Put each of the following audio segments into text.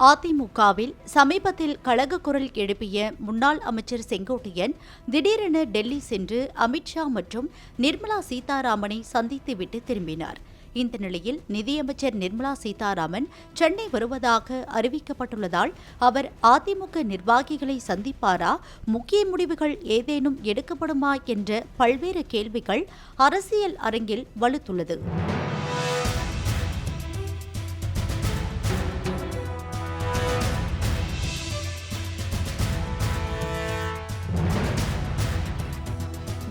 அதிமுகவில் சமீபத்தில் கழக குரல் எழுப்பிய முன்னாள் அமைச்சர் செங்கோட்டையன் திடீரென டெல்லி சென்று அமித்ஷா மற்றும் நிர்மலா சீதாராமனை சந்தித்துவிட்டு திரும்பினார். இந்த நிலையில் நிதியமைச்சர் நிர்மலா சீதாராமன் சென்னை வருவதாக அறிவிக்கப்பட்டுள்ளதால் அவர் அதிமுக நிர்வாகிகளை சந்திப்பாரா முக்கிய முடிவுகள் ஏதேனும் எடுக்கப்படுமா என்ற பல்வேறு கேள்விகள் அரசியல் அரங்கில் வலுத்துள்ளது.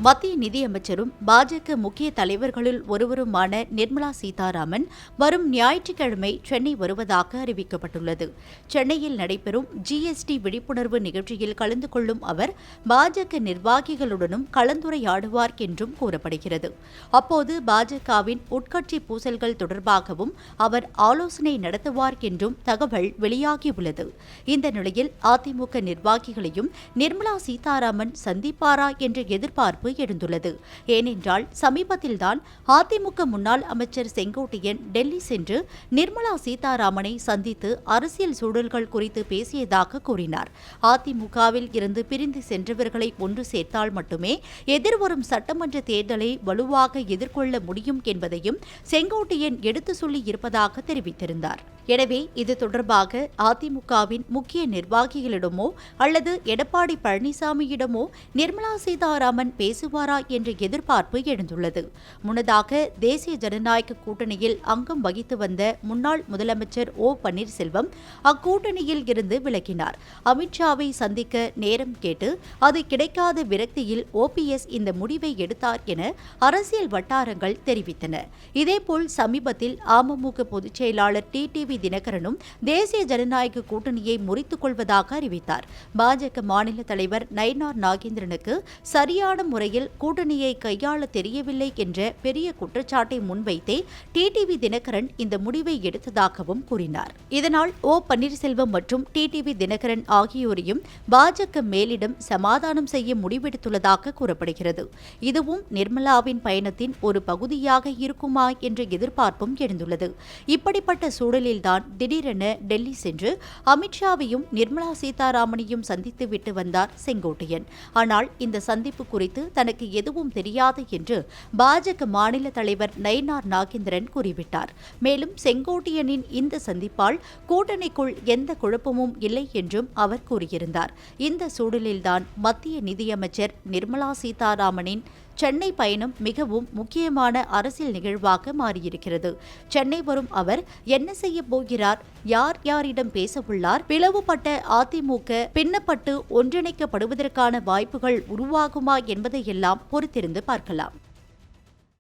மத்திய நிதியமைச்சரும் பாஜக முக்கிய தலைவர்களில் ஒருவருமான நிர்மலா சீதாராமன் வரும் ஞாயிற்றுக்கிழமை சென்னை வருவதாக அறிவிக்கப்பட்டுள்ளது. சென்னையில் நடைபெறும் ஜிஎஸ்டி விழிப்புணர்வு நிகழ்ச்சியில் கலந்து கொள்ளும் அவர் பாஜக நிர்வாகிகளுடனும் கலந்துரையாடுவார் என்றும் கூறப்படுகிறது. அப்போது பாஜகவின் உட்கட்சி பூசல்கள் தொடர்பாகவும் அவர் ஆலோசனை நடத்துவார் என்றும் தகவல் வெளியாகியுள்ளது. இந்த நிலையில் அதிமுக நிர்வாகிகளையும் நிர்மலா சீதாராமன் சந்திப்பாரா என்ற எதிர்பார்ப்பு எழுந்துள்ளது ஏனென்றால் சமீபத்தில்தான் அதிமுக முன்னாள் அமைச்சர் செங்கோட்டையன் டெல்லி சென்று நிர்மலா சீதாராமனை சந்தித்து அரசியல் சூழல்கள் குறித்து பேசியதாக கூறினார். அதிமுகவில் இருந்து பிரிந்து சென்றவர்களை ஒன்று சேர்த்தால் மட்டுமே எதிர்வரும் சட்டமன்ற தேர்தலை வலுவாக எதிர்கொள்ள முடியும் என்பதையும் செங்கோட்டையன் எடுத்து சொல்லி இருப்பதாக தெரிவித்திருந்தார். எனவே இது தொடர்பாக அதிமுகவின் முக்கிய நிர்வாகிகளிடமோ அல்லது எடப்பாடி பழனிசாமியிடமோ நிர்மலா சீதாராமன் பேசுவாரா என்ற எதிர்பார்ப்பு எழுந்துள்ளது. முன்னதாக தேசிய ஜனநாயக கூட்டணியில் அங்கம் வகித்து வந்த முன்னாள் முதலமைச்சர் ஓ பன்னீர்செல்வம் அக்கூட்டணியில் இருந்து விலகினார். அமித்ஷாவை சந்திக்க நேரம் கேட்டு அது கிடைக்காத விரக்தியில் ஓபிஎஸ் இந்த முடிவை எடுத்தார் என அரசியல் வட்டாரங்கள் தெரிவித்தன. இதேபோல் சமீபத்தில் அமமுக பொதுச் செயலாளர் டி டிவி தினகரனும் தேசிய ஜனநாயக கூட்டணியை முறித்துக் கொள்வதாக அறிவித்தார். பாஜக மாநில தலைவர் நயினார் நாகேந்திரனுக்கு சரியான முறையில் கூட்டணியை கையாள தெரியவில்லை என்ற பெரிய குற்றச்சாட்டை முன்வைத்தே டிடிவி தினகரன் இந்த முடிவை எடுத்ததாகவும் கூறினார். இதனால் ஓ பன்னீர்செல்வம் மற்றும் டிடிவி தினகரன் ஆகியோரையும் பாஜக மேலிடம் சமாதானம் செய்ய முடிவெடுத்துள்ளதாக கூறப்படுகிறது. இதுவும் நிர்மலாவின் பயணத்தின் ஒரு பகுதியாக இருக்குமா என்ற எதிர்பார்ப்பும் எழுந்துள்ளது. இப்படிப்பட்ட சூழலில் தான் திடீரென டெல்லி சென்று அமித்ஷாவையும் நிர்மலா சீதாராமனையும் சந்தித்துவிட்டு வந்தார் செங்கோட்டையன். ஆனால் இந்த சந்திப்பு குறித்து தனக்கு எதுவும் தெரியாது என்று பாஜக மாநில தலைவர் நயினார் நாகேந்திரன் கூறிவிட்டார். மேலும் செங்கோட்டையனின் இந்த சந்திப்பால் கூட்டணிக்குள் எந்த குழப்பமும் இல்லை என்றும் அவர் கூறியிருந்தார். இந்த சூழலில்தான் மத்திய நிதியமைச்சர் நிர்மலா சீதாராமனின் சென்னை பயணம் மிகவும் முக்கியமான அரசியல் நிகழ்வாக மாறியிருக்கிறது. சென்னை வரும் அவர் என்ன செய்ய போகிறார் யார் யாரிடம் பேச உள்ளார் பிளவுபட்ட அதிமுக பின்னப்பட்டு ஒன்றிணைக்கப்படுவதற்கான வாய்ப்புகள் உருவாகுமா என்பதையெல்லாம் பொறுத்திருந்து பார்க்கலாம்.